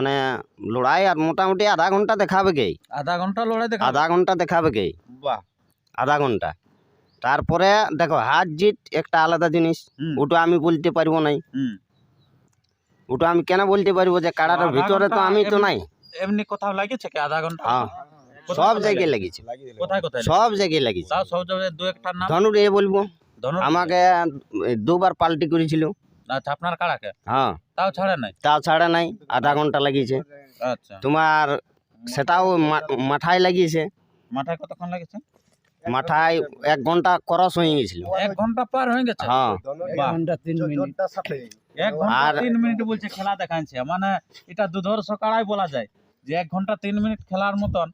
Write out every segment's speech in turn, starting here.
মানে লড়াই আর মোটামুটি আধা ঘণ্টা দেখাবে কে আধা ঘণ্টা লড়াই দেখা আধা ঘণ্টা দেখাবে কে বাহ। আধা ঘণ্টা। তারপরে দেখো হার জিত একটা আলাদা জিনিস। ওটা আমি বলতে পারব নাই। ওটা আমি কেন বলতে পারব যে কাড়াটার ভিতরে তো আমি তো নাই। এমনি কোথাও লাগিয়েছে কি আধা ঘণ্টা? হ্যাঁ। সব জায়গায় লাগিয়েছে? লেগেছে কোথায় কোথায় সব জায়গায় লেগেছে তাও সব জায়গায় দু একটার নাম? ধনুর এ বলব। আমাকে দুবার পাল্টি করেছিল। আচ্ছা আপনার কাড়াকে হ্যাঁ। তাও ছাড়ে নাই? তাছাড়া নাই আধা ঘণ্টা লাগিয়েছে। আচ্ছা। তোমার সেটাও মাথায় লাগিয়েছে। মাথায় কতক্ষণ লেগেছে মাথায় এক ঘণ্টা ক্রস হয়ে গেছিল। এক ঘণ্টা পার হয়ে গেছে? হ্যাঁ। বাহ। এক ঘণ্টা আর- তিন মিনিট বলছে খেলা দেখাচ্ছে মানে এটা দুধর সকাড়াই বলা যায়। যে এক ঘণ্টা তিন মিনিট খেলার মতন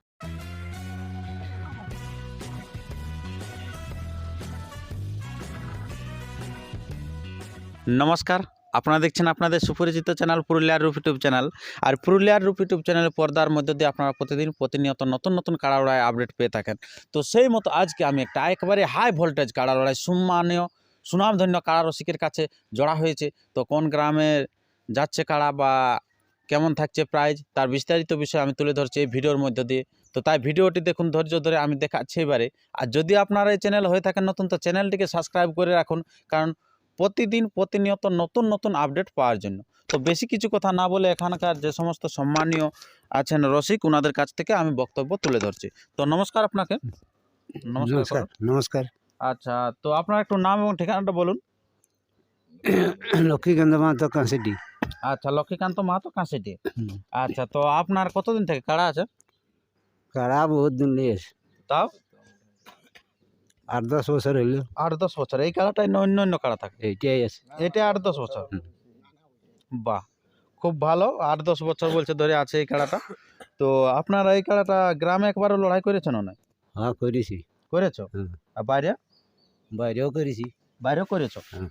নমস্কার, আপনারা দেখছেন আপনাদের সুপরিচিত চ্যানেল পুরুলিয়ার রূপ ইউটিউব চ্যানেল। আর পুরুলিয়ার রূপ ইউটিউব চ্যানেলের পর্দার মধ্যে দিয়ে আপনারা প্রতিদিন প্রতিনিয়ত নতুন নতুন কাড়া লড়াই আপডেট পেয়ে থাকেন। তো সেই মতো আজকে আমি একটা একেবারে হাই ভোল্টেজ কাড়া লড়াই সম্মানীয়, সুনামধন্য কাড়া রসিকের কাছে জড়া হয়েছে। তো কোন গ্রামে যাচ্ছে কাড়া বা কেমন থাকছে প্রাইজ তার বিস্তারিত বিষয় আমি তুলে ধরছি এই ভিডিওর মধ্যে দিয়ে। তো তাই ভিডিওটি দেখুন ধৈর্য ধরে আমি দেখাচ্ছি এবারে। আর যদি আপনারা এই চ্যানেল হয়ে থাকেন নতুন, তো চ্যানেলটিকে সাবস্ক্রাইব করে রাখুন। কারণ প্রতিদিন প্রতিনিয়ত নতুন নতুন আপডেট পাওয়ার জন্য। তো বেশি কিছু কথা না বলে এখানকার যে সমস্ত সম্মানীয় আছেন রসিক ওনাদের কাছ থেকে আমি বক্তব্য তুলে ধরছি। তো নমস্কার আপনাকে। নমস্কার নমস্কার আচ্ছা তো আপনার একটু নাম এবং ঠিকানাটা বলুন। লক্ষ্মীকান্ত মাহাতো কাঁসিটি আচ্ছা লক্ষ্মীকান্ত মাহাতো কাঁসিটি। আচ্ছা তো আপনার কতদিন থেকে কাড়া আছে? কারা বহুত দিন নিয়ে তাও? আট দশ বছর হইল। আট দশ বছর এই কাড়াটাই অন্য অন্য কাড়া থাকে। এইটাই আছে। এটা আট দশ বছর। বাহ খুব ভালো আট দশ বছর বলছে ধরে আছে এই কাড়াটা তো আপনারা এই কাড়াটা গ্রামে একবারও লড়াই করেছেন না হ্যাঁ করেছি। করেছ। আর বাইরে? বাইরেও করেছি। বাইরেও করেছ? হুম।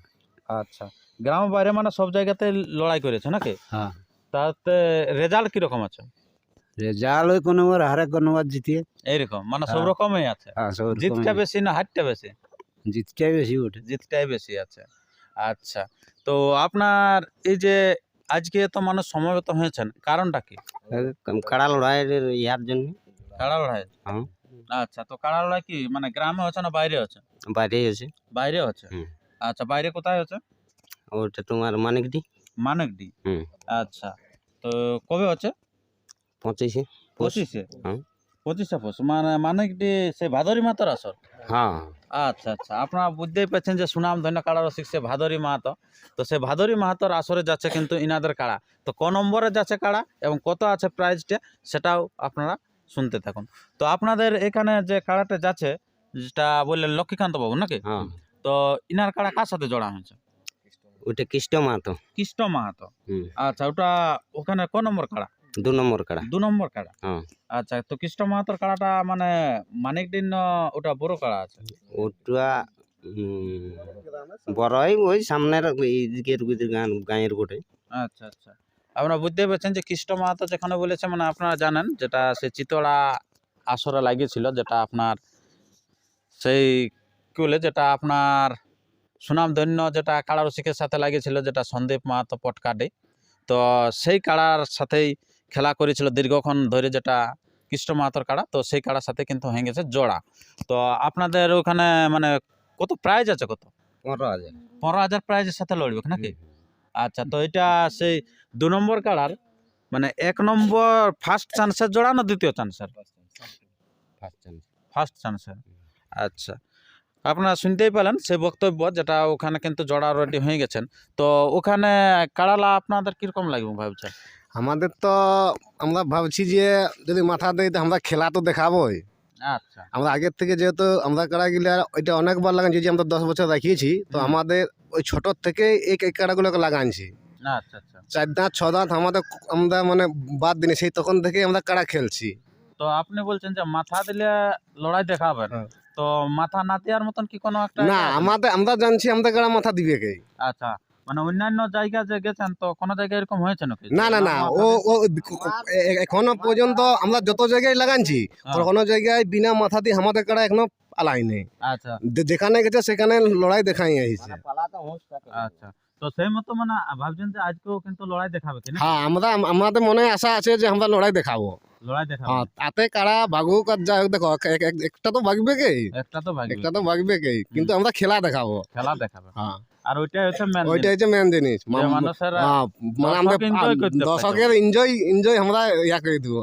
আচ্ছা গ্রাম বাইরে মানে সব জায়গাতে লড়াই করেছ নাকি? হ্যাঁ। তাতে রেজাল্ট কীরকম আছে? রেজাল্ট ওই কোনো বার হারে কোনো বার জিতিয়ে। এইরকম মানে সব হ্যাঁ। রকমই আছে। হ্যাঁ সব জিতটা বেশি না হারটা বেশি? জিতটাই বেশি ওঠে জিতটাই বেশি আছে। আচ্ছা তো আপনার এই যে আজকে তো মানুষ সমবেত হয়েছেন কারণটা কি? কাড়া লড়াইয়ের ইয়ার জন্য। কাড়া লড়াই? হ্যাঁ। আচ্ছা তো কাড়া লড়াই কি মানে গ্রামে হচ্ছে না বাইরে হচ্ছে বাইরে আছে বাইরে হচ্ছে আচ্ছা বাইরে কোথায় হচ্ছে ওটা তোমার মানিকডি। মানিকডি? হুম। আচ্ছা তো কবে হচ্ছে পঁচিশে পঁচিশে? হ্যাঁ। পঁচিশে পৌষ। মানে মানিকডি সে ভাদরি মাতার আসর হ্যাঁ। আচ্ছা আচ্ছা। আপনারা বুঝতেই পারছেন যে সুনাম ধন্য কাড়া রসিক সে ভাদরি মাহাতো। তো সে ভাদরি মাহাতোর আসরে যাচ্ছে কিন্তু ইনাদের কাড়া। তো ক নম্বরে যাচ্ছে কাড়া এবং কত আছে প্রাইজটা সেটাও আপনারা শুনতে থাকুন। তো আপনাদের এখানে যে কাড়াটা যাচ্ছে যেটা বললেন লক্ষ্মীকান্ত বাবু নাকি? হ্যাঁ। তো ইনার কাড়া কার সাথে জড়া হয়েছে? ওটা কৃষ্ণ মাহাতো। কৃষ্ণ মাহাতো। আচ্ছা ওটা ওখানে ক নম্বর কাড়া? দু নম্বর কাড়া। দু নম্বর কাড়া। আচ্ছা তো কৃষ্ণ মাহাতোর কাড়াটা মানে মানিক দিন ওটা বড় কাড়া আছে? ওটা বড়ই ওই সামনের এইদিকের গাঁয়ের গোটে। আচ্ছা আচ্ছা। আপনারা বুঝতে পারছেন যে কৃষ্ণ মাহাতো যেখানে বলেছে মানে আপনারা জানেন যেটা সে চিতড়া আসরে লাগিয়েছিল যেটা আপনার সেই কি বলে যেটা আপনার সুনামধন্য যেটা কাড়া রসিকের সাথে লাগিয়েছিল যেটা সন্দীপ মাহাতো পটকাডে। তো সেই কাড়ার সাথেই খেলা করেছিল দীর্ঘক্ষণ ধরে যেটা কৃষ্ণ মাহাতোর কাড়া তো সেই কাড়ার সাথে কিন্তু হয়ে গেছে জোড়া। তো আপনাদের ওখানে মানে কত প্রাইজ আছে কত? পনেরো হাজার। পনেরো হাজার প্রাইজের সাথে লড়বে নাকি? আচ্ছা তো এটা সেই দু নম্বর কাড়ার মানে এক নম্বর ফার্স্ট চান্সের জোড়া না দ্বিতীয় চান্সের ফার্স্ট চান্স ফার্স্ট চান্সের আচ্ছা আপনারা শুনতেই পেলেন সেই বক্তব্য যেটা ওখানে কিন্তু জোড়া রেডি হয়ে গেছেন। তো ওখানে কাড়ালা আপনাদের কীরকম লাগবে ভাবছেন? আমাদের তো আমরা ভাবছি যে যদি মাথা দেয় তো আমরা খেলা তো দেখাবোই। আচ্ছা। আমরা আগের থেকে যেহেতু আমরা কাড়া গিলা ওইটা অনেকবার লাগাচ্ছি যে আমরা দশ বছর রাখিয়েছি তো আমাদের ওই ছোটোর থেকে এই এই কাড়াগুলোকে লাগাচ্ছি আচ্ছা আচ্ছা। চার দাঁত ছ দাঁত আমাদের আমরা মানে বাদ দিনে সেই তখন থেকে আমরা কাড়া খেলছি। তো আপনি বলছেন যে মাথা দিলে লড়াই দেখাবেন। হ্যাঁ। তো মাথা না দেওয়ার মতন কি কোনো একটা না আমাদের আমরা জানছি আমাদের কাড়া মাথা দিবে কে। আচ্ছা। মানে অন্যান্য জায়গা যে গেছেন তো কোনো জায়গায় এরকম হয়েছে নাকি? না না না। ও ও এখনও পর্যন্ত আমরা যত জায়গায় লাগাচ্ছি হ্যাঁ। কোনো জায়গায় বিনা মাথা দিয়ে আমাদের কাড়া এখনও নেই আচ্ছা। যেখানে গেছে সেখানে লড়াই দেখাই আসছে আচ্ছা। তো সেই মতো মানে ভাবছেন যে আজকেও কিন্তু লড়াই দেখাবে হ্যাঁ আমরা আমাদের মনে আশা আছে যে আমরা লড়াই দেখাবো। তাতে কারা বাগুক আর যাই হোক দেখো এক- এক- একটা তো বাগবে কে একটা তো ভাগবে একটা তো বাগবে কে কিন্তু আমরা খেলা দেখাবো। খেলা দেখাবে। হ্যাঁ। আর ওইটাই হচ্ছে মেন হচ্ছে মেন জিনিস। হ্যাঁ, মানে আমরা। দর্শকের এনজয় এনজয় আমরা ইয়া করে দিব।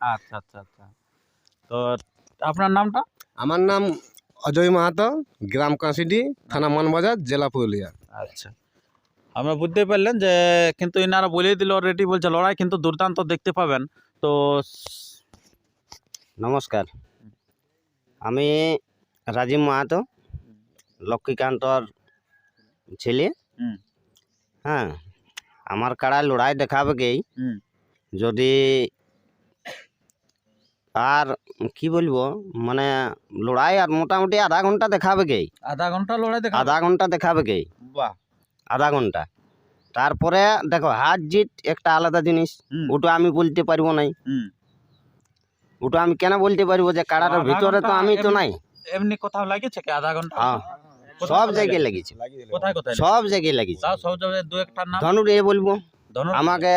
আচ্ছা আচ্ছা আচ্ছা। তো আপনার নামটা? আমার নাম অজয় মাহাতো গ্রাম কাঁসিডি থানা মানবাজার জেলা পুরুলিয়া। আচ্ছা। আমরা বুঝতে পারলেন যে কিন্তু ইনারা বলেই দিল অলরেডি বলছে লড়াই কিন্তু দুর্দান্ত দেখতে পাবেন। তো নমস্কার। আমি রাজীব মাহাতো লক্ষ্মীকান্তর ছেলে। হ্যাঁ আমার কাড়া লড়াই দেখাবে কি হুম। যদি আর কি বলব মানে লড়াই আর মোটামুটি আধা ঘণ্টা দেখাবে কি আধা ঘণ্টা লড়াই আধা ঘণ্টা দেখাবে কি বাহ। আধা ঘণ্টা। তারপরে দেখো হার জিত একটা আলাদা জিনিস ওটা আমি বলতে পারব নাই। ওটা আমি কেন বলতে পারব যে কাড়াটার ভিতরে তো আমি তো নাই? এমনি কোথাও লাগিয়েছে কি? আধা ঘণ্টা? হ্যাঁ। সব জায়গায় লাগিয়েছে? লাগিয়েছে। কোথায় কোথায় সব জায়গায় লাগিয়েছে। তাও সব জায়গায় দু একটা নাম? ধনুর এ বলব। আমাকে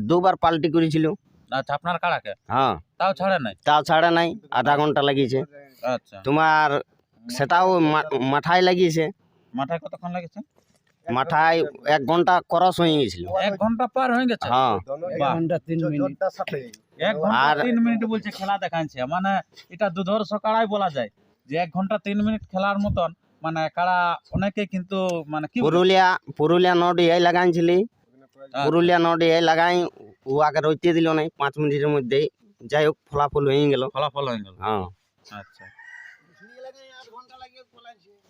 দুবার পাল্টি করেছিল। আচ্ছা আপনার কাড়াকে? হ্যাঁ। তাও ছাড়ে নাই? তাও ছাড়া নাই আধা ঘণ্টা লাগিয়েছে। আচ্ছা। তোমার সেটাও মা- মাথায় লাগিয়েছে। মাথায় কতক্ষণ লাগিয়েছে? মাথায় এক ঘণ্টা করস হয়ে গেছিল। এক ঘণ্টা পার হয়ে গেছে? হ্যাঁ। এক ঘণ্টা তিন মিনিট। এক ঘণ্টা তিন মিনিট বলছে খেলা দেখাচ্ছে। মানে এটা দুধর্ষ কাড়াই বলা যায়। যে এক ঘণ্টা তিন মিনিট খেলার মতন মানে কাড়া অনেকে কিন্তু মানে কি পুরুলিয়া পুরুলিয়া নডি এই লাগাইছিলি। আচ্ছা, পুরুলিয়া নডি এই লাগাই ও আগে রইতে দিল নাই পাঁচ মিনিটের মধ্যেই যাই হোক ফলাফল হয়ে গেল। ফলাফল হয়ে গেল। হ্যাঁ। আচ্ছা।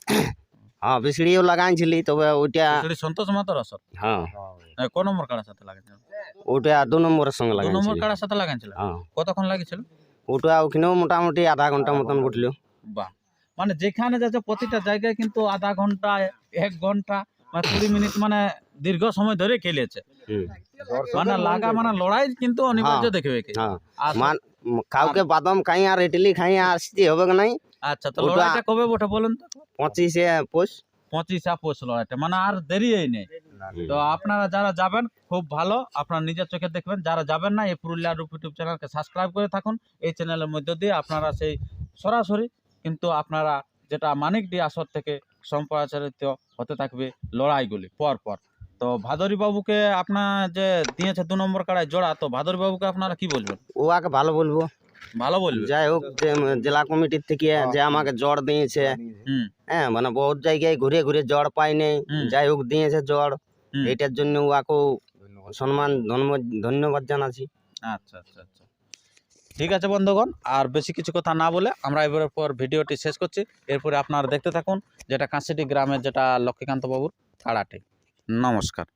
হ্যাঁ বিসড়িও লাগাইছিলি তবে ওইটা সন্তোষ মাতার আসর হ্যাঁ কোন নম্বর কাড়ার সাথে লাগাইছিল ওটা দু নম্বরের সঙ্গে দু নম্বর লাগাইছিলি কাড়ার সাথে লাগাইছিল কতক্ষণ লাগিয়েছিল ওটা ওখানেও মোটামুটি আধা ঘণ্টা মতন ঘটলো বাহ মানে যেখানে যাচ্ছে প্রতিটা জায়গায় কিন্তু আধা ঘণ্টা এক ঘণ্টা মানে কুড়ি মিনিট মানে দীর্ঘ সময় ধরে খেলেছে মানে লাগা মানে লড়াই কিন্তু অনিবার্য। দেখবে কি কাউকে বাদাম খাই আর ইডলি খাই আসতে হবে কি নাই আচ্ছা তো লড়াইটা কবে বটে বলুন তো? পঁচিশে পোষ পঁচিশ আপোষ লড়াইটা মানে আর দেরি নেই। তো আপনারা যারা যাবেন খুব ভালো আপনারা নিজের চোখে দেখবেন। যারা যাবেন না এই পুরুলিয়া রূপ ইউটিউব চ্যানেলকে সাবস্ক্রাইব করে থাকুন। এই চ্যানেলের মধ্যে দিয়ে আপনারা সেই সরাসরি কিন্তু আপনারা যেটা মানিকডি আসর থেকে সম্প্রচারিত হতে থাকবে লড়াইগুলি পর পর তো ভাদরী বাবুকে আপনার যে দিয়েছে দু নম্বর কাড়ায় জোড়া তো ভাদরী বাবুকে আপনারা কি বলবেন? ও আগে ভালো বলব। ভালো বলবে। যাই হোক জেলা কমিটির থেকে যে আমাকে জ্বর দিয়েছে হ্যাঁ মানে বহুত জায়গায় ঘুরে ঘুরে জ্বর পাইনি যাই হোক দিয়েছে জ্বর এটার জন্য ওকে সম্মান ধন্যবাদ জানাচ্ছি। আচ্ছা আচ্ছা আচ্ছা। ঠিক আছে বন্ধুগণ আর বেশি কিছু কথা না বলে আমরা এবারের পর ভিডিওটি শেষ করছি। এরপরে আপনারা দেখতে থাকুন যেটা কাঁসিটি গ্রামের যেটা লক্ষ্মীকান্ত বাবুর কাড়াটি নমস্কার।